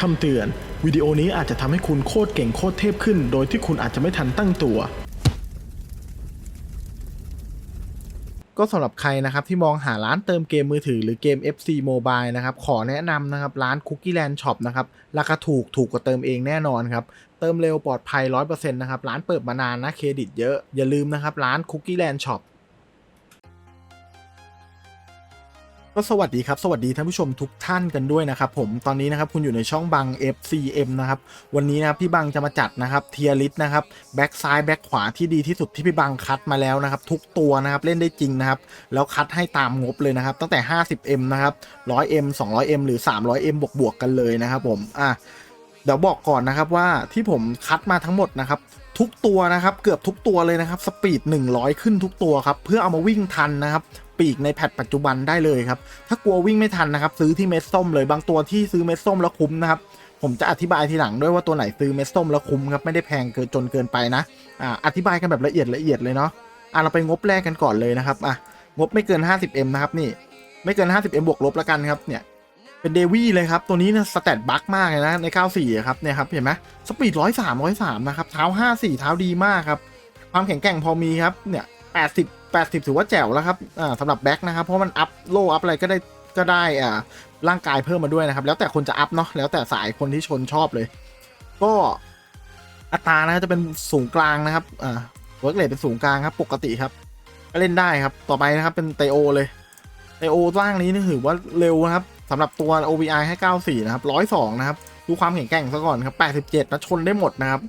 คำเตือน วิดีโอนี้อาจจะทำให้คุณโคตรเก่งโคตรเทพขึ้น โดยที่คุณอาจจะไม่ทันตั้งตัว ก็สำหรับใครนะครับที่มองหาร้านเติมเกมมือถือหรือเกม FC Mobile นะครับ ขอแนะนำนะครับ ร้าน Cookie Land Shop นะครับ ราคาถูกถูกกว่าเติมเองแน่นอนครับ เติมเร็วปลอดภัย 100%นะครับ ร้านเปิดมานานนะเครดิตเยอะอย่าลืมนะครับร้าน Cookie Land Shop ก็สวัสดีครับ สวัสดีท่านผู้ชมทุกท่านกันด้วยนะครับผมตอนนี้นะครับคุณอยู่ในช่องบัง FCM นะครับวันนี้นะครับพี่บังจะมาจัดนะครับเทียริสนะครับแบ็กซ้ายแบ็กขวาที่ดีที่สุดที่พี่บังคัดมาแล้วนะครับทุกตัวนะครับเล่นได้จริงนะครับแล้วคัดให้ตามงบเลยนะครับตั้งแต่ 50M นะครับ 100M 200M หรือ 300M บวกบวกกันเลยนะครับผมอะเดี๋ยวบอกก่อนนะครับว่าที่ผมคัดมาทั้งหมดนะครับทุกตัวนะครับเกือบทุกตัวเลยนะครับสปีด 100 ขึ้นทุกตัวครับเพื่อเอามาวิ่งทันนะครับ ปีกในแพทปัจจุบันได้เลยครับ ถ้ากลัววิ่งไม่ทันนะครับ ซื้อที่เม็ดส้มเลยบางตัวที่ซื้อเม็ดส้มแล้วคุ้มนะครับผมจะอธิบายทีหลังด้วยว่าตัวไหนซื้อเม็ดส้มแล้วคุ้มครับไม่ได้แพงเกินจนเกินไปนะอ่าอธิบายกันแบบละเอียดละเอียดเลยเนาะอะเราไปงบแรกกันก่อนเลยนะครับอะงบไม่เกิน 50M นะครับนี่ไม่เกิน 50M บวกลบแล้วกันครับเนี่ยเป็นเดวี่เลยครับตัวนี้นี่ยสแตทบัคมากเลยนะใน 94ครับเนี่ยครับเห็นไหมสปีด103 103นะครับเท้า 54 เท้าดีมากครับความแข็งแกร่งพอมีครับเนี่ย80 80 ถือว่าแจ๋วแล้วครับอ่าสำหรับแบ็คนะครับ เพราะมันอัพโลอัพอะไรก็ได้ก็ได้อ่าร่างกายเพิ่มมาด้วยนะครับ แล้วแต่คนจะอัพเนาะแล้วแต่สายคนที่ชนชอบเลย ก็อัตรานะจะเป็นสูงกลางนะครับอ่าเวิร์กเลทเป็นสูงกลางครับ ปกติครับก็เล่นได้ครับ ต่อไปนะครับเป็นไตโอเลยไตโอร่างนี้นี่ถือว่าเร็วนะครับสำหรับตัว OVI ให้ 94 นะครับ 102 นะครับ ดูความแข็งแกร่งซะก่อนครับ 87 นะชนได้หมดนะครับ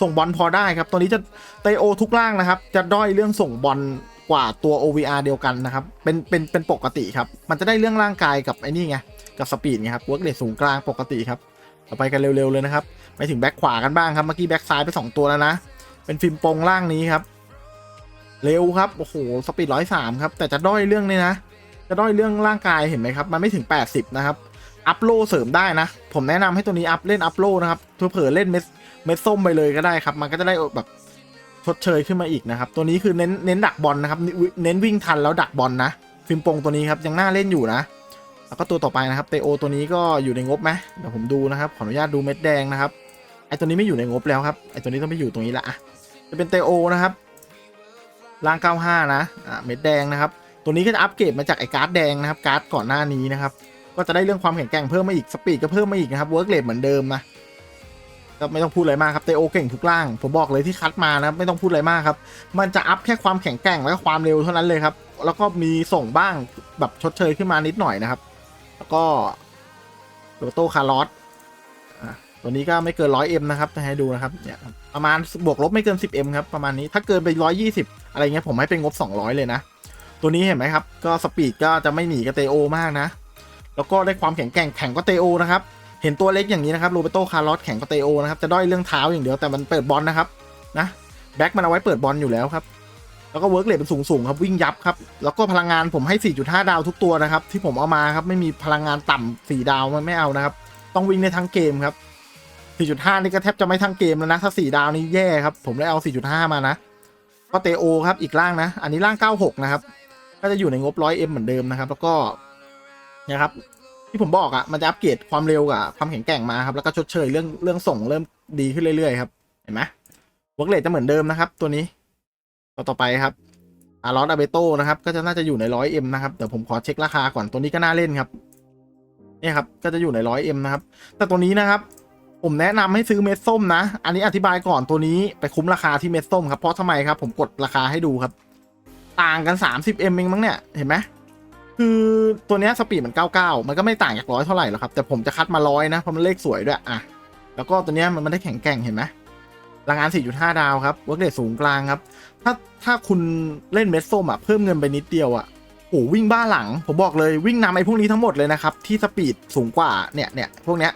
ส่งบอลพอได้ครับ ตัวนี้จะไตโอทุกล่างนะครับ จะด้อยเรื่องส่งบอล กว่าตัว OVR เดียวกันนะครับ เป็น เป็น เป็นปกติครับ มันจะได้เรื่องร่างกายกับไอ้นี่ไง กับสปีดไงครับเวิร์กเรทสูงกลางปกติครับต่อไปกันเร็วๆเลยนะครับ ไปถึงแบ็คขวากันบ้างครับ เมื่อกี้แบ็คซ้ายไปสองตัวแล้วนะ เป็นฟิล์มโปงล่างนี้ครับ เร็วครับ โอ้โห สปีดร้อยสามครับ แต่จะด้อยเรื่องนี้นะ จะด้อยเรื่องร่างกายเห็นไหมครับ มันไม่ถึง 80 นะครับ อัพโลเสริมได้นะ ผมแนะนำให้ตัวนี้อัพเล่นอัพโลนะครับเผื่อเล่นเม็ดเม็ดส้มไปเลยก็ได้ครับ มันก็จะได้แบบ ชดเชยขึ้นมาอีกนะครับ ตัวนี้คือเน้นเน้นดักบอลนะครับ เน้นวิ่งทันแล้วดักบอลนะฟิล์มปงตัวนี้ครับยังน่าเล่นอยู่นะแล้วก็ตัวต่อไปนะครับเตโอตัวนี้ก็อยู่ในงบไหมเดี๋ยวผมดูนะครับขออนุญาตดูเม็ดแดงนะครับไอตัวนี้ไม่อยู่ในงบแล้วครับไอตัวนี้ต้องไปอยู่ตรงนี้ละอะจะเป็นเตโอนะครับร่าง 95 นะอะเม็ดแดงนะครับ ตัวนี้ก็จะอัปเกรดมาจากไอการ์ดแดงนะครับการ์ดก่อนหน้านี้นะครับก็จะได้เรื่องความแข็งแกร่งเพิ่มมาอีกสปีดก็เพิ่มมาอีกนะครับเวิร์กเลทเหมือนเดิมนะ ก็ไม่ต้องพูดอะไรมากครับเตโอเก่งทุกล่าง ผมบอกเลยที่คัดมานะไม่ต้องพูดอะไรมากครับ มันจะอัพแค่ความแข็งแกร่งและความเร็วเท่านั้นเลยครับ แล้วก็มีส่งบ้างแบบชดเชยขึ้นมานิดหน่อยนะครับ แล้วก็โรโตคาร์ลอสอะตัวนี้ก็ไม่เกิน 100M นะครับจะให้ดูนะครับเนี่ยประมาณบวกลบไม่เกิน 10M ครับประมาณนี้ถ้าเกินไป120อะไรเงี้ยผมให้เป็นงบ200เลยนะ ตัวนี้เห็นไหมครับ ก็สปีดก็จะไม่หนีกับเตโอมากนะ แล้วก็ได้ความแข็งแกร่งแข็งก็เตโอนะครับ เห็นตัวเล็กอย่างนี้นะครับโรเบโตคาร์ลอสแข็งก็เตโอนะครับจะด้อยเรื่องเท้าอย่างเดียวแต่มันเปิดบอลนะครับนะแบ็คมันเอาไว้เปิดบอลอยู่แล้วครับแล้วก็เวิร์กเลทเป็นสูงสูงครับวิ่งยับครับแล้วก็พลังงานผมให้ 4.5 ดาวทุกตัวนะครับที่ผมเอามาครับไม่มีพลังงานต่ำ4ดาวมันไม่เอานะครับต้องวิ่งในทั้งเกมครับ 4.5 นี่ก็แทบจะไม่ทั้งเกมแล้วนะถ้า 4 ดาวนี่แย่ครับผมเลยเอา 4.5 มานะก็เตโอครับอีกล่างนะ อันนี้ล่าง 96 นะครับก็จะอยู่ในงบ 100M เหมือนเดิมนะครับ แล้วก็นะครับ ที่ผมบอกอะ่ะมันจะอัปเกรดความเร็วกับความแข็งแกร่งมาครับ แล้วก็ชดเชยเรื่องเรื่องส่งเริ่มดีขึ้นเรื่อยๆครับ เห็นไหมเวิร์กเลทจะเหมือนเดิมนะครับ ตัวนี้ ต่อต่อไปครับอารอสอาเบโตนะครับ ก็จะน่าจะอยู่ใน 100M นะครับเดี๋ยวผมขอเช็คราคาก่อนตัวนี้ก็น่าเล่นครับนี่ครับก็จะอยู่ใน 100M นะครับ แต่ตัวนี้นะครับ ผมแนะนำให้ซื้อเม็ดส้มนะ อันนี้อธิบายก่อนตัวนี้ไปคุ้มราคาที่เม็ดส้มครับเพราะทำไมครับ ผมกดราคาให้ดูครับ ต่างกัน 30M เองมั้งเนี่ยเห็นไหม คือตัวเนี้ยสปีดมัน 99 มันก็ไม่ต่างจากร้อยเท่าไหร่หรอกครับ แต่ผมจะคัดมาร้อยนะเพราะมันเลขสวยด้วยอะแล้วก็ตัวเนี้ยมันไม่ได้แข็งแกร่งเห็นไหมรางงาน 4.5 ดาวครับเวิร์กเดสูงกลางครับ ถ้าถ้าคุณเล่นเม็ดส้มอะเพิ่มเงินไปนิดเดียวอะโอ้วิ่งบ้าหลัง ผมบอกเลยวิ่งนำไอ้พวกนี้ทั้งหมดเลยนะครับ ที่สปีดสูงกว่าเนี่ยเนี่ยพวกเนี้ย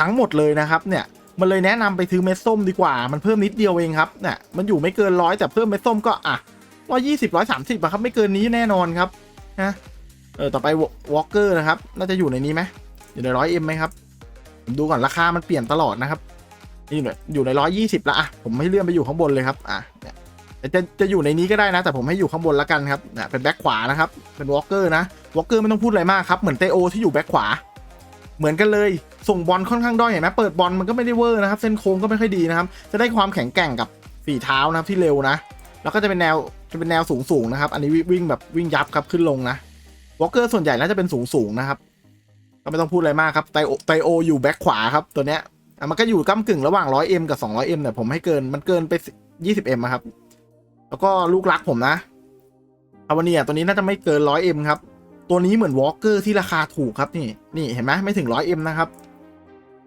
ทั้งหมดเลยนะครับเนี่ยมันเลยแนะนำไปซื้อเม็ดส้มดีกว่า มันเพิ่มนิดเดียวเองครับเนี่ยมันอยู่ไม่เกินร้อยแต่เพิ่มเม็ดส้มก็อะร้อยยี่สิบร้อยสามสิบครับไม่เกินนี้แน่นอนครับนะ เออต่อไปวอล์กเกอร์นะครับ น่าจะอยู่ในนี้ไหมอยู่ในร้อยเอ็มไหมครับผมดูก่อนราคามันเปลี่ยนตลอดนะครับนี่อยู่ในร้อยยี่สิบละอะผมให้เลื่อนไปอยู่ข้างบนเลยครับอะเนี่ยจะจะอยู่ในนี้ก็ได้นะ แต่ผมให้อยู่ข้างบนล้วกันครับเนี่ยเป็นแบ็คขวานะครับ เป็นวอล์กเกอร์นะวอล์กเกอร์ไม่ต้องพูดอะไรมากครับ เหมือนเตโอที่อยู่แบ็คขวา เหมือนกันเลย ส่งบอลค่อนข้างด้อยเห็นไหมเปิดบอลมันก็ไม่ได้เวอร์นะครับ เส้นโค้งก็ไม่ค่อยดีนะครับ จะได้ความแข็งแกร่งกับฝีเท้านะครับที่เร็วนะ แล้วก็จะเป็นแนวจะเป็นแนวสูงสูงๆนะครับ อันนี้วิ่งแบบวิ่งยับครับขึ้นลงนะ วอลเกอร์ส่วนใหญ่น่าจะเป็นสูงสูงนะครับ ก็ไม่ต้องพูดอะไรมากครับ ไตโอไตโออยู่แบ็คขวาครับ ตัวเนี้ยอะมันก็อยู่ก้ากึ่งระหว่าง 100M กับ 200M แต่ผมให้เกินมันเกินไป 20M อะครับ แล้วก็ลูกรักผมนะอาวานียตัวนี้น่าจะไม่เกิน 100M ครับ ตัวนี้เหมือนวอลเกอร์ที่ราคาถูกครับนี่นี่เห็นไหมไม่ถึง 100M นะครับ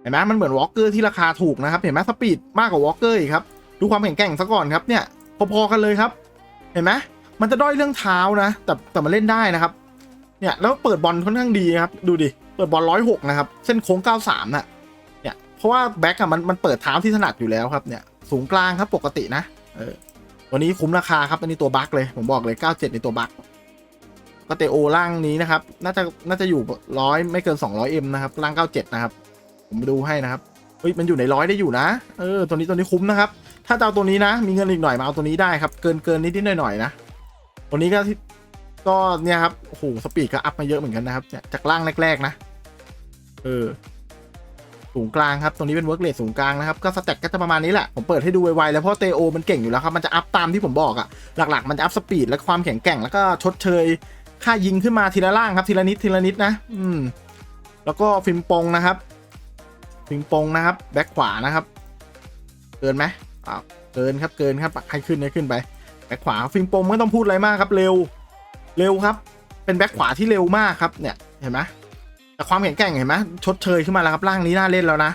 เห็นไหมมันเหมือนวอลเกอร์ที่ราคาถูกนะครับ เห็นไหมสปีดมากกว่าวอลเกอร์อีกครับ ดูความแข็งแกร่งซะก่อนครับเนี่ยพอๆกันเลยครับ เห็นไหมมันจะด้อยเรื่องเท้านะ แต่แต่มันเล่นได้นะครับ เนี่ยแล้วเปิดบอลค่อนข้างดีครับ ดูดิ เปิดบอลร้อยหกนะครับ เส้นโค้งเก้าสามน่ะ เนี่ย เพราะว่าแบ็กอะมันมันเปิดเท้าที่ถนัดอยู่แล้วครับ เนี่ย สูงกลางครับปกตินะ เออ วันนี้คุ้มราคาครับ อันนี้ตัวบัคเลย ผมบอกเลย97ในตัวบัคก็เตโอล่างนี้นะครับ น่าจะน่าจะอยู่ร้อยไม่เกิน 200M นะครับ ล่าง97นะครับ ผมดูให้นะครับ เฮ้ย มันอยู่ในร้อยได้อยู่นะ เออ ตัวนี้ตัวนี้คุ้มนะครับ ถ้าจะเอาตัวนี้นะ มีเงินอีกหน่อยมาเอาตัวนี้ได้ครับ เกินเกินนิดนิดหน่อยหน่อยนะ ตัวนี้ก็ ก็เนี่ยครับโอ้โหสปีดก็อัพมาเยอะเหมือนกันนะครับเนี่ยจากล่างแรก ๆ นะ เออ สูงกลางครับ ตรงนี้เป็นเวิร์กเลสสูงกลางนะครับ ก็สแต็กก็จะประมาณนี้แหละ ผมเปิดให้ดูไวๆแล้วเพราะเตโอมันเก่งอยู่แล้วครับ มันจะอัพตามที่ผมบอกอะหลักๆ มันจะอัพสปีดและความแข็งแกร่งแล้วก็ชดเชย ค่ายิงขึ้นมาทีละล่างครับ ทีละนิดทีละนิดนะ อืม แล้วก็ฟิมปงนะครับ ฟิมปงนะครับ แบ็คขวานะครับ เกินไหมอ้าวเกินครับ เกินครับให้ขึ้นให้ขึ้นไป แบ็คขวา ฟิมปงไม่ต้องพูดอะไรมากครับ เร็ว เร็วครับ เป็นแบ็คขวาที่เร็วมากครับเนี่ยเห็นไหมแต่ความแข็งแกร่งเห็นไหมชดเชยขึ้นมาแล้วครับร่างนี้น่าเล่นแล้วนะ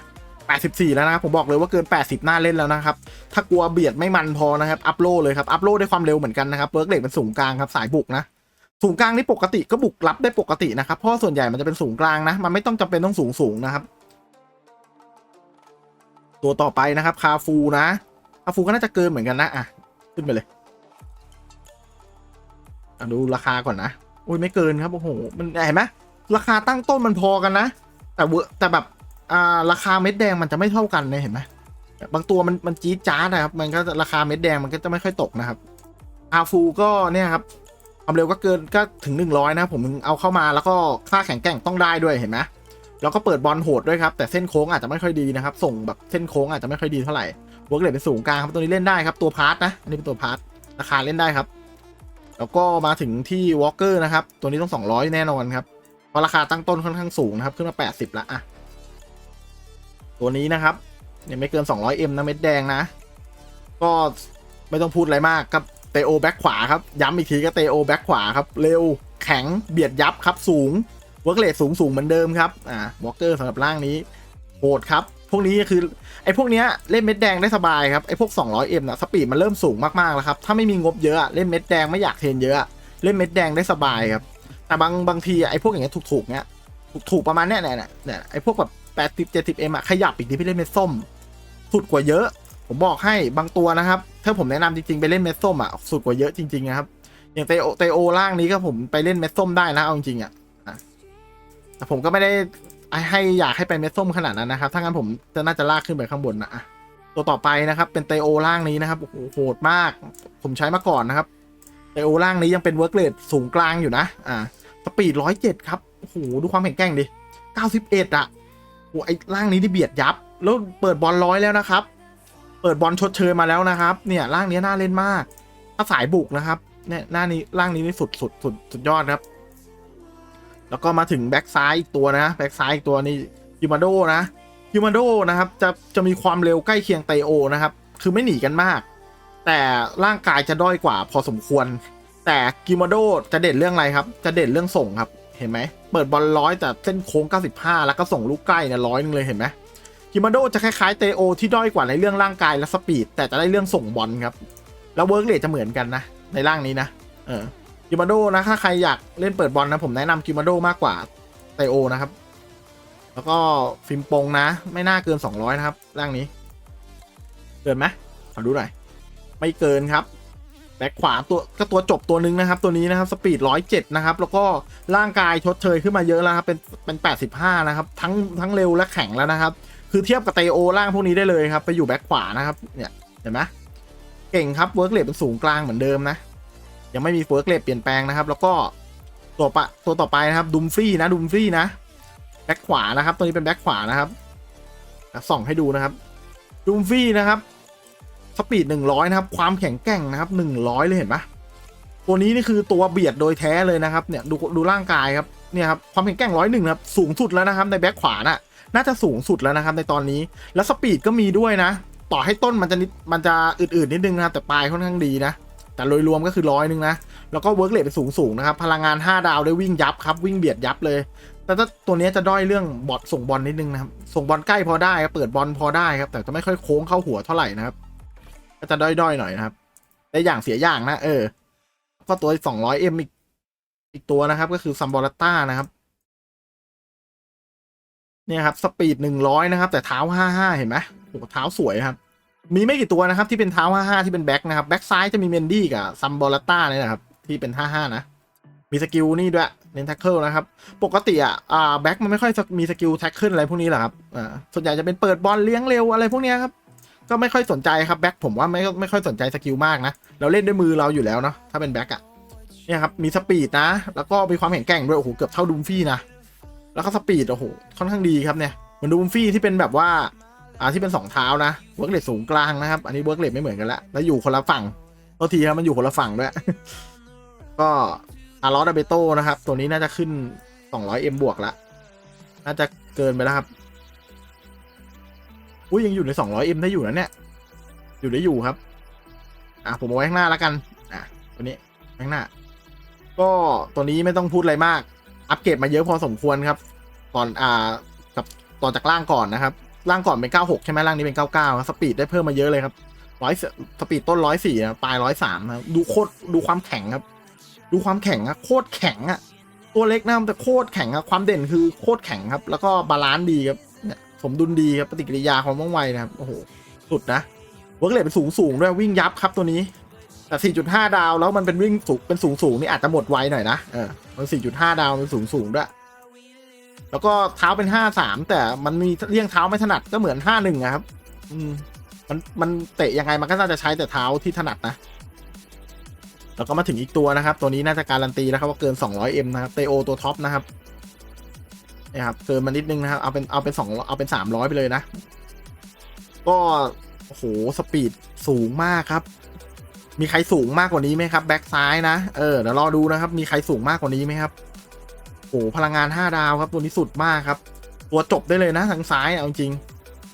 84 แล้วนะครับผมบอกเลยว่าเกิน 80น่าเล่นแล้วนะครับถ้ากลัวเบียดไม่มันพอนะครับอัพโลเลยครับอัพโลด้วยความเร็วเหมือนกันนะครับเบิร์กเลกเป็นสูงกลางครับสายบุกนะสูงกลางนี่ปกติก็บุกรับได้ปกตินะครับเพราะส่วนใหญ่มันจะเป็นสูงกลางนะ มันไม่ต้องจำเป็นต้องสูงสูงนะครับ ตัวต่อไปนะครับคาฟูนะคาฟูก็น่าจะเกินเหมือนกันนะอะขึ้นไปเลย ดูราคาก่อนนะโอ้ยไม่เกินครับโอ้โหมันเห็นไหมราคาตั้งต้นมันพอกันนะ แต่เวอแต่แบบอ่าราคาเม็ดแดงมันจะไม่เท่ากันเลยเห็นไหมบางตัวมันมันจี๊ดจ้านะครับ มันก็ราคาเม็ดแดงมันก็จะไม่ค่อยตกนะครับอาฟูก็เนี่ยครับความเร็วก็เกินก็ถึง 100 นะผมเอาเข้ามาแล้วก็ค่าแข็งแกร่งต้องได้ด้วยเห็นไหมแล้วก็เปิดบอลโหดด้วยครับ แต่เส้นโค้งอาจจะไม่ค่อยดีนะครับ ส่งแบบเส้นโค้งอาจจะไม่ค่อยดีเท่าไหร่เวิร์กเลทเป็นสูงกลางครับตัวนี้เล่นได้ครับตัวพาร์ทนะอันนี้เป็นตัวพาร์ทราคาเล่นได้ครับ แล้วก็มาถึงที่วอล์กเกอร์นะครับ ตัวนี้ต้อง 200 แน่นอนครับเพราะราคาตั้งต้นค่อนข้างสูงนะครับ ขึ้นมา 80 ละอะ ตัวนี้นะครับยังไม่เกิน 200M นะเม็ดแดงนะ ก็ไม่ต้องพูดอะไรมากครับเตโอแบ็คขวาครับ ย้ำอีกทีก็เตโอแบ็คขวาครับ เร็วแข็งเบียดยับครับสูงเวิร์กเลทสูงสูงเหมือนเดิมครับ อ่าวอล์กเกอร์สำหรับร่างนี้โหดครับ วกนี้คือไอ้พวกเนี้ยเล่นเม็ดแดงได้สบายครับไอ้พวก 200M นะสปีดมันเริ่มสูงมากๆแล้วครับถ้าไม่มีงบเยอะเล่นเม็ดแดงไม่อยากเทรนเยอะเล่นเม็ดแดงได้สบายครับแต่บางบางทีไอ้พวกอย่างเงี้ยถูกๆเนี้ยถูกๆประมาณเนี้ยเนี่ยเนี่ยไอ้พวกแบบ80 70M อะขยับอีกทีพี่เล่นเม็ดส้ม สุดกว่าเยอะ ผมบอกให้บางตัวนะครับ ถ้าผมแนะนำจริงๆ ไปเล่นเม็ดส้มอะสุดกว่าเยอะจริงๆนะครับ อย่างเตโอเตโอล่างนี้ก็ผมไปเล่นเม็ดส้มได้นะเอาจริงๆอะอะแต่ผมก็ไม่ได้ ให้อยากให้ไปเม็ดส้มขนาดนั้นนะครับ ถ้างั้นผมจะน่าจะลากขึ้นไปข้างบนนะตัวต่อไปนะครับ เป็นเตโอล่างนี้นะครับโอ้โหโหดมาก ผมใช้มาก่อนนะครับเตโอล่างนี้ยังเป็นเวิร์กเลทสูงกลางอยู่นะอ่าสปีดร้อยเจ็ดครับโอ้โหดูความแข็งแกร่งดิเก้าสิบเอ็ดอะโอ้ไอ้ล่างนี้ที่เบียดยับ แล้วเปิดบอลร้อยแล้วนะครับ เปิดบอลชดเชยมาแล้วนะครับ เนี่ยร่างนี้น่าเล่นมาก ถ้าสายบุกนะครับเนี่ยหน้านี้ร่างนี้นี่สุดสุดสุดสุดยอดครับ แล้วก็มาถึงแบ็กซ้ายอีกตัวนะแบ็กซ้ายอีกตัวนี่ยูมาโดนะยูมาโดนะครับจะจะมีความเร็วใกล้เคียงไตโอนะครับ คือไม่หนีกันมาก แต่ร่างกายจะด้อยกว่าพอสมควร แต่กิมาโดจะเด่นเรื่องอะไรครับ จะเด่นเรื่องส่งครับเห็นไหมเปิดบอลร้อยแต่เส้นโค้ง 95 แล้วก็ส่งลูกใกล้เนี่ยร้อยนึงเลยเห็นไหมกิมาโดจะคล้ายๆเตโอที่ด้อยกว่าในเรื่องร่างกายและสปีดแต่จะได้เรื่องส่งบอลครับ แล้วเวิร์กเลทจะเหมือนกันนะในร่างนี้นะเออ กิมาโดนะถ้าใครอยากเล่นเปิดบอลนะผมแนะนำกิมาโดมากกว่าเตโอนะครับ แล้วก็ฟิมปงนะ ไม่น่าเกิน 200 นะครับ ร่างนี้ เกินไหมขอดูหน่อย ไม่เกินครับแบ็คขวาตัวก็ตัวจบตัวหนึ่งนะครับ ตัวนี้นะครับสปีดร้อยเจ็ดนะครับ แล้วก็ร่างกายชดเชยขึ้นมาเยอะแล้วครับเป็นเป็นแปดสิบห้านะครับ ทั้งทั้งเร็วและแข็งแล้วนะครับ คือเทียบกับเตโอร่างพวกนี้ได้เลยครับ ไปอยู่แบ็คขวานะครับเนี่ยเห็นไหมเก่งครับเวิร์กเลทเป็นสูงกลางเหมือนเดิมนะ ยังไม่มีเวิร์กเลทเปลี่ยนแปลงนะครับ แล้วก็ตัวปะตัวต่อไปนะครับดุมฟรี่นะดุมฟรี่นะแบ็คขวานะครับตัวนี้เป็นแบ็คขวานะครับส่องให้ดูนะครับดูมฟี่นะครับสปีดหนึ่งร้อยนะครับ ความแข็งแกร่งนะครับหนึ่งร้อยเลยเห็นปะตัวนี้นี่คือตัวเบียดโดยแท้เลยนะครับเนี่ยดูดูร่างกายครับเนี่ยครับความแข็งแกร่งร้อยหนึ่งครับสูงสุดแล้วนะครับในแบ็คขวาน่ะน่าจะสูงสุดแล้วนะครับในตอนนี้แล้วสปีดก็มีด้วยนะ ต่อให้ต้นมันจะนิดมันจะอืดๆนิดนึงนะครับแต่ปลายค่อนข้างดีนะ แต่โดยรวมก็คือร้อยหนึ่งนะ แล้วก็เวิร์กเลทเป็นสูงสูงนะครับ พลังงาน 5 ดาวได้วิ่งยับครับ วิ่งเบียดยับเลย แต่ถ้าตัวนี้จะด้อยเรื่องบอดส่งบอลนิดนึงนะครับ ส่งบอลใกล้พอได้ครับเปิดบอลพอได้ครับ แต่จะไม่ค่อยโค้งเข้าหัวเท่าไหร่นะครับ ก็จะด้อยๆหน่อยนะครับได้อย่างเสียอย่างนะ เออ ก็ตัว 200M อีกอีกตัวนะครับ ก็คือซัมบอลต้านะครับ เนี่ยครับ สปีด 100 นะครับ แต่เท้า 55 เห็นไหมโอ้เท้าสวยครับ มีไม่กี่ตัวนะครับที่เป็นเท้า55ที่เป็นแบ็คนะครับแบ็คซ้ายจะมีเมนดี้กับซัมบอลต้าเนี่ยนะครับที่เป็น55นะ มีสกิลนี่ด้วยเน้นแท็กเกิลนะครับ ปกติอะอ่าแบ็คมันไม่ค่อยมีสกิลแท็กเกิลอะไรพวกนี้หรอกครับอ่าส่วนใหญ่จะเป็นเปิดบอลเลี้ยงเร็วอะไรพวกนี้ครับก็ไม่ค่อยสนใจครับแบ็คผมว่าไม่ไม่ค่อยสนใจสกิลมากนะเราเล่นด้วยมือเราอยู่แล้วเนาะถ้าเป็นแบ็คอะเนี่ยครับมีสปีดนะ แล้วก็มีความแข็งแกร่งด้วยโอ้โหเกือบเท่าดูมฟี่นะแล้วก็สปีดโอ้โหค่อนข้างดีครับเนี่ยเหมือนดูมฟี่ที่เป็นแบบว่า อ่าที่เป็นสองเท้านะเวิร์กเลทสูงกลางนะครับ อันนี้เวิร์กเลทไม่เหมือนกันละแล้วอยู่คนละฝั่งโทษทีครับมันอยู่คนละฝั่งด้วย ก็อารอสเบโตนะครับ ตัวนี้น่าจะขึ้น 200M บวกละน่าจะเกินไปแล้วครับอุ้ยยังอยู่ใน 200M ได้อยู่นะเนี่ย อยู่ได้อยู่ครับ อะผมเอาไว้ข้างหน้าแล้วกัน อะ ตัวนี้ข้างหน้า ก็ตัวนี้ไม่ต้องพูดอะไรมาก อัปเกรดมาเยอะพอสมควรครับก่อนอ่ากับต่อจากล่างก่อนนะครับ ล่างก่อนเป็น 96 ใช่ไหมล่างนี้เป็น 99 สปีดได้เพิ่มมาเยอะเลยครับร้อยสปีดต้นร้อยสี่ปลายร้อยสามนะดูโคตรดูความแข็งครับ ดูความแข็งอะโคตรแข็งอะตัวเล็กนะแต่โคตรแข็งอะความเด่นคือโคตรแข็งครับ แล้วก็บาลานซ์ดีครับเนี่ยสมดุลดีครับปฏิกิริยาความว่องไวนะครับโอ้โหสุดนะเวิร์กเลทเป็นสูงสูงด้วยวิ่งยับครับตัวนี้ แต่ 4.5 ดาวแล้วมันเป็นวิ่งสูงเป็นสูงสูงนี่อาจจะหมดไวหน่อยนะเออมัน 4.5 ดาวเป็นสูงสูงด้วย แล้วก็เท้าเป็น5-3แต่มันมีเลี่ยงเท้าไม่ถนัดก็เหมือน5-1นะครับ อืม มันมันเตะยังไงมันก็น่าจะใช้แต่เท้าที่ถนัดนะ แล้วก็มาถึงอีกตัวนะครับ ตัวนี้น่าจะการันตีแล้วครับว่าเกิน 200M นะครับเตโอตัวท็อปนะครับนี่ครับเกินมานิดนึงนะครับเอาเป็นเอาเป็นสองเอาเป็น300ไปเลยนะ ก็โอ้โหสปีดสูงมากครับ มีใครสูงมากกว่านี้ไหมครับ แบ็กซ้ายนะ เออเดี๋ยวรอดูนะครับ มีใครสูงมากกว่านี้ไหมครับ พลังงาน5ดาวครับ ตัวนี้สุดมากครับ ตัวจบได้เลยนะทางซ้ายเอาจริง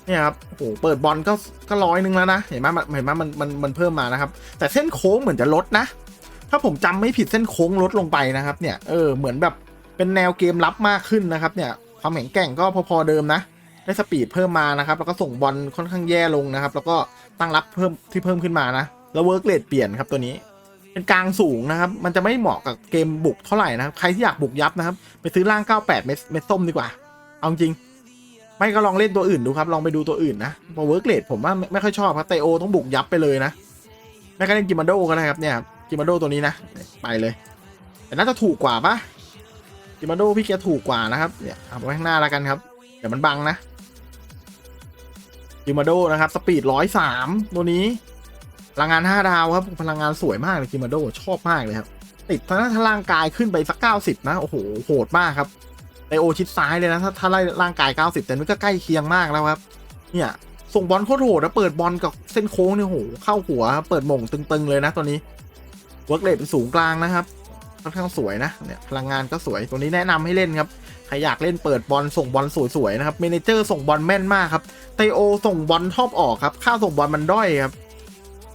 เนี่ยครับโอ้โหเปิดบอลก็ก็ร้อยหนึ่งแล้วนะ เห็นไหมมันเห็นไหมมันมันมันเพิ่มมานะครับ แต่เส้นโค้งเหมือนจะลดนะ ถ้าผมจำไม่ผิดเส้นโค้งลดลงไปนะครับ เนี่ยเออเหมือนแบบเป็นแนวเกมรับมากขึ้นนะครับ เนี่ยความแข็งแกร่งก็พอๆเดิมนะได้สปีดเพิ่มมานะครับ แล้วก็ส่งบอลค่อนข้างแย่ลงนะครับ แล้วก็ตั้งรับเพิ่มที่เพิ่มขึ้นมานะ แล้วเวิร์กเลดเปลี่ยนครับตัวนี้ เป็นกลางสูงนะครับ มันจะไม่เหมาะกับเกมบุกเท่าไหร่นะครับ ใครที่อยากบุกยับนะครับ ไปซื้อล่าง 98 เม็ดเม็ดส้มดีกว่า เอาจริง ไม่ก็ลองเล่นตัวอื่นดูครับ ลองไปดูตัวอื่นนะพอเวิร์กเลดผมว่าไม่ไม่ค่อยชอบครับเตโอต้องบุกยับไปเลยนะ ไม่ก็เล่นกิมาโดก็ได้ครับเนี่ยกิมาโดตัวนี้นะ ไปเลย แต่น่าจะถูกกว่าปะกิมาโดพี่แกถูกกว่านะครับเนี่ยเอาไว้ข้างหน้าแล้วกันครับ เดี๋ยวมันบังนะกิมาโดนะครับ สปีดร้อยสามตัวนี้ พลังงานห้าดาวครับพลังงานสวยมากเลยกิมาโดชอบมากเลยครับ ติดถ้าถ้าร่างกายขึ้นไปสักเก้าสิบนะ โอ้โหโหดมากครับไดโอชิดซ้ายเลยนะ ถ้าถ้าไล่ร่างกายเก้าสิบแต่นี่ก็ใกล้เคียงมากแล้วครับ เนี่ย ส่งบอลโคตรโหดนะเปิดบอลกับเส้นโค้งเนี่ยโหเข้าหัวครับเปิดหม่งตึง ๆ เลยนะตัวนี้เวิร์กเลทเป็นสูงกลางนะครับค่อนข้างสวยนะเนี่ยพลังงานก็สวยตัวนี้แนะนำให้เล่นครับใครอยากเล่นเปิดบอลส่งบอลสวยๆนะครับเมนเจอร์ส่งบอลแม่นมากครับไตโอส่งบอลทอบออกครับค่าส่งบอลมันด้อยครับ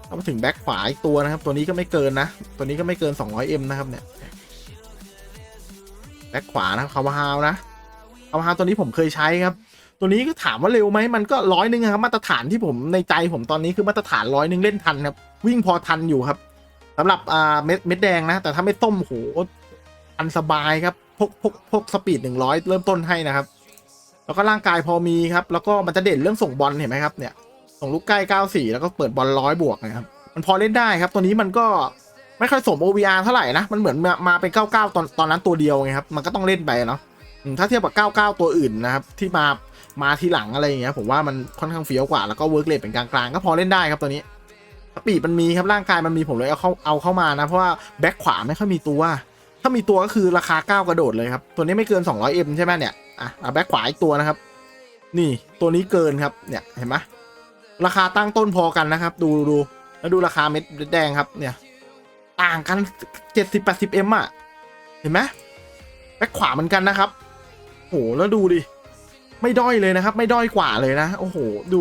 เอามาถึงแบ็คขวาอีกตัวนะครับ ตัวนี้ก็ไม่เกินนะ ตัวนี้ก็ไม่เกิน 200M นะครับเนี่ยแบ็คขวานะคาวาฮาวนะคาวาฮาวตัวนี้ผมเคยใช้ครับ ตัวนี้ก็ถามว่าเร็วไหมมันก็ร้อยหนึ่งครับ มาตรฐานที่ผมในใจผมตอนนี้คือมาตรฐานร้อยหนึ่งเล่นทันครับ วิ่งพอทันอยู่ครับสำหรับอ่าเม็ดเม็ดแดงนะ แต่ถ้าไม่ต้มโหทันสบายครับพกพกพกสปีดหนึ่งร้อยเริ่มต้นให้นะครับ แล้วก็ร่างกายพอมีครับ แล้วก็มันจะเด่นเรื่องส่งบอลเห็นไหมครับเนี่ย ส่งลูกใกล้ 94 แล้วก็เปิดบอลร้อยบวกนะครับ มันพอเล่นได้ครับ ตัวนี้มันก็ไม่ค่อยสม OVR เท่าไหร่นะ มันเหมือนมามาเป็น 99 ตอนตอนนั้นตัวเดียวไงครับ มันก็ต้องเล่นไปเนาะถ้าเทียบกับ 99 ตัวอื่นนะครับ ที่มา มาทีหลังอะไรอย่างเงี้ย ผมว่ามันค่อนข้างเฟี้ยวกว่า แล้วก็เวิร์กเลทเป็นกลางๆ ก็พอเล่นได้ครับตัวนี้สปีดมันมีครับ ร่างกายมันมี ผมเลยเอาเข้าเอาเข้ามานะ เพราะว่าแบ็คขวาไม่ค่อยมีตัว ถ้ามีตัวก็คือราคาก้ากระโดดเลยครับ ตัวนี้ไม่เกิน 200M ใช่ไหมเนี่ย อะแบ็คขวาอีกตัวนะครับ นี่ ตัวนี้เกินครับ เนี่ย เห็นไหม ราคาตั้งต้นพอกันนะครับ ดูดูแล้วดูราคาเม็ดแดงครับ เนี่ย ต่างกันเจ็ดสิบแปดสิบเอ็มอะ เห็นไหมแบ็คขวาเหมือนกันนะครับโหแล้วดูดิไม่ด้อยเลยนะครับ ไม่ด้อยกว่าเลยนะ โอ้โห ดู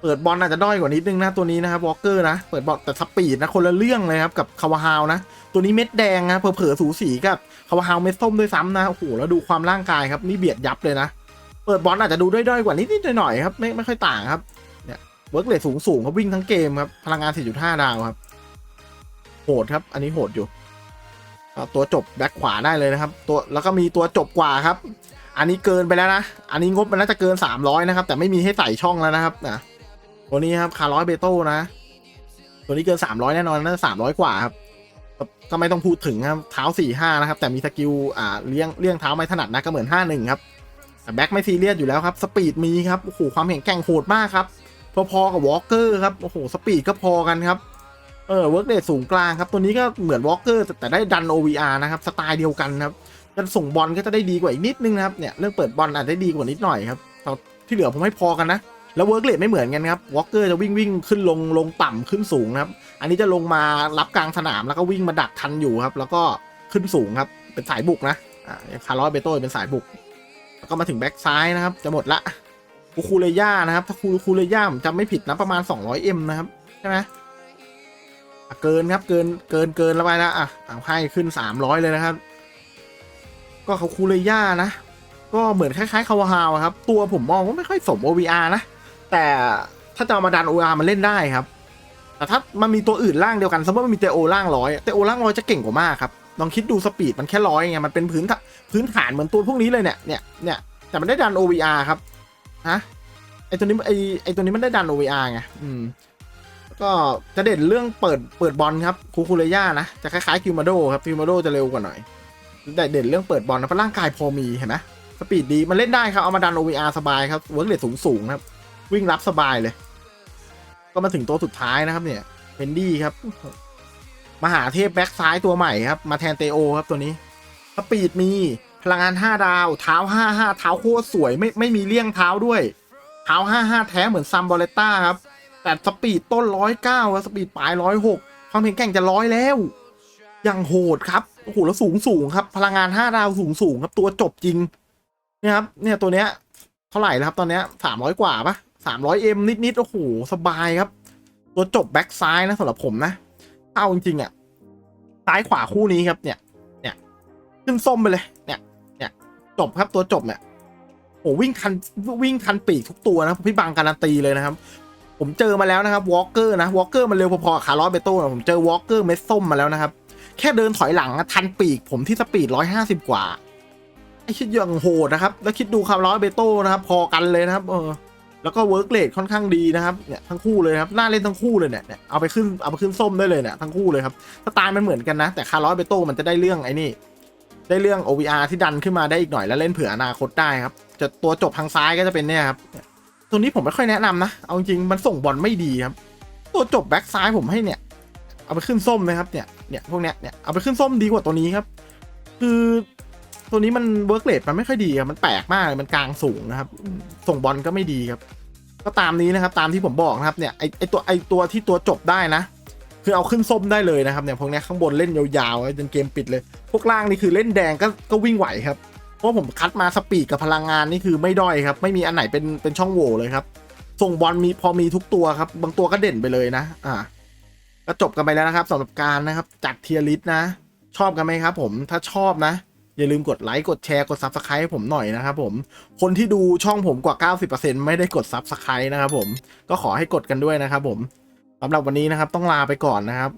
เปิดบอลอาจจะด้อยกว่านิดนึงนะตัวนี้นะครับวอลเกอร์นะ เปิดบอลแต่สปีดนะ คนละเรื่องเลยครับกับคาวาฮาวนะ ตัวนี้เม็ดแดงนะเผลอๆสูสีกับคาวาฮาวเม็ดส้มด้วยซ้ำนะ โอ้โห แล้วดูความร่างกายครับ นี่เบียดยับเลยนะ เปิดบอลอาจจะดูด้อยๆกว่านิดๆหน่อยๆครับ ไม่ไม่ค่อยต่างครับ เวิร์กเลทสูงสูงเขาวิ่งทั้งเกมครับ พลังงาน 4.5 ดาวครับ โหดครับ อันนี้โหดอยู่ ตัวจบแบ็คขวาได้เลยนะครับ ตัวแล้วก็มีตัวจบกว่าครับ อันนี้เกินไปแล้วนะ อันนี้งบมันน่าจะเกิน 300 นะครับ แต่ไม่มีให้ใส่ช่องแล้วนะครับนะตัวนี้ครับคาร์ลอยเบโต้นะ ตัวนี้เกิน 300 แน่นอนน่าจะ300 กว่าครับก็ไม่ต้องพูดถึงครับเท้า 4-5 นะครับ แต่มีสกิลอ่าเลี้ยงเลี้ยงเท้าไม่ถนัดนะก็เหมือน 5-1 ครับแบ็คไม่ซีเรียสอยู่แล้วครับ สปีดมีครับ โอ้โห ความแข็งแกร่งโหดมากครับ พอๆกับวอล์กเกอร์ครับ โอ้โห สปีดก็พอกันครับ เออเวิร์กเดทสูงกลางครับ ตัวนี้ก็เหมือนวอล์กเกอร์แต่ได้ดัน OVR นะครับ สไตล์เดียวกันครับการส่งบอลก็จะได้ดีกว่าอีกนิดนึงนะครับ เนี่ย เรื่องเปิดบอลอาจจะได้ดีกว่านิดหน่อยครับแต่ที่เหลือผมให้พอกันนะ แล้วเวิร์กเรทไม่เหมือนกันครับ วอล์กเกอร์จะวิ่งวิ่งขึ้นลงลงต่ำขึ้นสูงครับ อันนี้จะลงมารับกลางสนามแล้วก็วิ่งมาดักทันอยู่ครับ แล้วก็ขึ้นสูงครับ เป็นสายบุกนะ อ่า คาร์ลอสเบโต้เป็นสายบุก แล้วก็มาถึงแบ็กซ้ายนะครับ จะหมดละ คูคูเลย่านะครับ ถ้าคูคูเลย่าผมจำไม่ผิดนะประมาณ 200M นะครับ ใช่ไหมเกินครับเกินเกินเกินแล้วไปแล้วอะเอาให้ขึ้น 300 เลยนะครับ ก็เขาคูเลย่านะ ก็เหมือนคล้ายๆคาวาฮาวะครับ ตัวผมมองว่าไม่ค่อยสม OVR นะ แต่ถ้าจะเอามาดัน OVR มันเล่นได้ครับ แต่ถ้ามันมีตัวอื่นร่างเดียวกันสมมติมันมีเตโอร่างร้อยเตโอร่างร้อยจะเก่งกว่ามากครับลองคิดดูสปีดมันแค่ร้อยไงมันเป็นพื้นฐานพื้นฐานเหมือนตัวพวกนี้เลยเนี่ยเนี่ยเนี่ยแต่มันได้ดัน OVR ครับ ฮะไอตัวนี้ไอไอตัวนี้มันได้ดัน OVR ไงอืมแล้วก็จะเด่นเรื่องเปิดเปิดบอลครับคูคูเลย่านะ จะคล้ายๆคิวมาโดครับคิวมาโดจะเร็วกว่าหน่อยแต่เด่นเรื่องเปิดบอลนะเพราะร่างกายพอมีเห็นไหมสปีดดีมันเล่นได้ครับ เอามาดัน OVR สบายครับเวิร์กเรทสูงสูงๆครับ วิ่งรับสบายเลย ก็มาถึงตัวสุดท้ายนะครับเนี่ยเฟนดี้ครับ มหาเทพแบ็กซ้ายตัวใหม่ครับ มาแทนเตโอครับตัวนี้สปีดมี พลังงาน5ดาว เท้า5 5เท้าโคตรสวยไม่ไม่มีเลี่ยงเท้าด้วย เท้า5 5แท้เหมือนซัมบอเลต้าครับ แต่สปีดต้น109ครับสปีดปลาย106ความแข็งแกร่งจะร้อยแล้วยังโหดครับโอ้โหแล้วสูงสูงครับ พลังงาน5ดาวสูงสูงครับตัวจบจริงเนี่ยครับ เนี่ยตัวเนี้ยเท่าไหร่แล้วครับ ตอนเนี้ย300กว่าปะ300 M นิดๆโอ้โหสบายครับ ตัวจบแบ็กซ้ายนะสำหรับผมนะถ้าเอาจริงๆอะซ้ายขวาคู่นี้ครับเนี่ย เนี่ย ขึ้นส้มไปเลย จบครับตัวจบเนี่ยโอ้วิ่งทันวิ่งทันปีกทุกตัวนะพี่บังการันตีเลยนะครับ ผมเจอมาแล้วนะครับวอลเกอร์นะวอลเกอร์มันเร็วพอๆคาร์ลอสเบโต้ผมเจอวอลเกอร์เม็ดส้มมาแล้วนะครับ แค่เดินถอยหลังอะทันปีกผมที่สปีดร้อยห้าสิบกว่าไอคิดยังโหดนะครับ แล้วคิดดูคาร์ลอสเบโต้นะครับ พอกันเลยนะครับ เออ แล้วก็เวิร์กเลทค่อนข้างดีนะครับเนี่ยทั้งคู่เลยครับน่าเล่นทั้งคู่เลยเนี่ยเนี่ยเอาไปขึ้นเอาไปขึ้นส้มได้เลยเนี่ยทั้งคู่เลยครับสไตล์มันเหมือนกันนะ แต่คาร์ลอสเบโต้มันจะได้เรื่องไอ้นี่ ได้เรื่อง OVR ที่ดันขึ้นมาได้อีกหน่อยแล้วเล่นเผื่ออนาคตได้ครับ จะตัวจบทางซ้ายก็จะเป็นเนี่ยครับ ตัวนี้ผมไม่ค่อยแนะนำนะ เอาจริงมันส่งบอลไม่ดีครับ ตัวจบแบ็กซ้ายผมให้เนี่ย เอาไปขึ้นส้มนะครับเนี่ย เนี่ยพวกเนี้ยเนี่ยเอาไปขึ้นส้มดีกว่าตัวนี้ครับ คือตัวนี้มันเวิร์กเลทมันไม่ค่อยดีครับมันแปลกมากเลยมันกลางสูงนะครับ ส่งบอลก็ไม่ดีครับ ก็ตามนี้นะครับ ตามที่ผมบอกนะครับเนี่ยไอไอตัวไอตัวที่ตัวจบได้นะ คือเอาขึ้นส้มได้เลยนะครับเนี่ยพวกเนี้ยข้างบนเล่นยาวๆจนเกมปิดเลย พวกล่างนี่คือเล่นแดงก็ก็วิ่งไหวครับเพราะผมคัดมาสปีดกับพลังงานนี่คือไม่ด้อยครับ ไม่มีอันไหนเป็นเป็นช่องโหว่เลยครับส่งบอลมีพอมีทุกตัวครับ บางตัวก็เด่นไปเลยนะ อ่าก็จบกันไปแล้วนะครับสำหรับการนะครับ จัดเทียริสนะ ชอบกันไหมครับผมถ้าชอบนะ อย่าลืมกดไลค์กดแชร์กด Subscribe ให้ผมหน่อยนะครับผมคนที่ดูช่องผมกว่า 90%ไม่ได้กด Subscribe นะครับผมก็ขอให้กดกันด้วยนะครับผม สำหรับวันนี้นะครับต้องลาไปก่อนนะครับ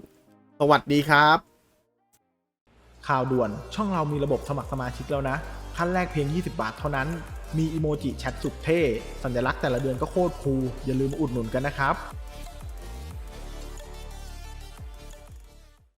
สวัสดีครับ ข่าวด่วนช่องเรามีระบบสมัครสมาชิกแล้วนะ ขั้นแรกเพียง 20 บาทเท่านั้น มีอีโมจิแชทสุดเท่ สัญลักษณ์แต่ละเดือนก็โคตรคูลอย่าลืมอุดหนุนกันนะครับ